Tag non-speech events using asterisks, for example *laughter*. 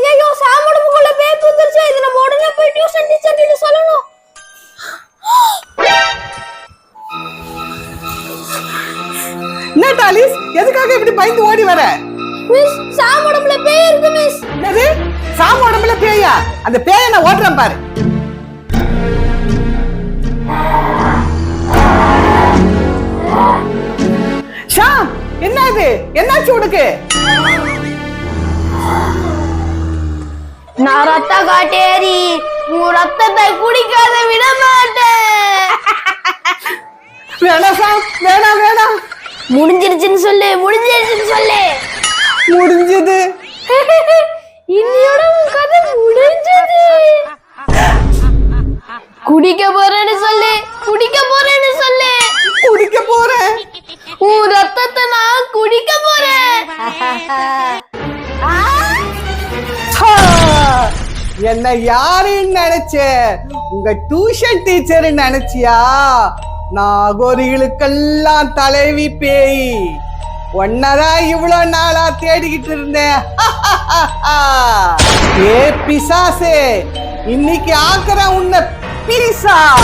ஐயோ சாமடமுக்குள்ள பேய் புந்துருச்சு இது நம்ம உடனே போய் டியூஷன் டீச்சர் கிட்ட சொல்லணும். என்ன டாலிஸ் எதுக்காக இப்படி பயந்து ஓடி வர? மிஸ் சாமடமுல பேய் இருக்கு மிஸ் என்னது? சாம உடம்புல பேயா? அந்த பேயை நான் ஓட்டுறேன் பாரு. ஷாம் என்ன இது என்னாச்சு உனக்கு? நான் ரத்த காட்டேரி உன் ரத்தத்தை குடிக்காத விட மாட்டேன் வேணாம் சாம் வேணாம் வேணாம். முடிஞ்சிருச்சுன்னு சொல்லு முடிஞ்சிருச்சுன்னு சொல்லு. முடிஞ்சது. இன்னையோட உன் கதை முடிஞ்சது. குடிக்க போறேன்னு சொல்லு குடிக்க என்ன யாருன்னு நினைச்ச உங்க டியூஷன் டீச்சர் நினைச்சியா? நாகோரிகளுக்கெல்லாம் தலைவி பேய். ஒன்னதான் இவ்வளவு நாளா தேடிக்கிட்டு இருந்தேன். *laughs* ஏ பிசாசே இன்னைக்கு ஆக்குற உன்னை பிரிசா?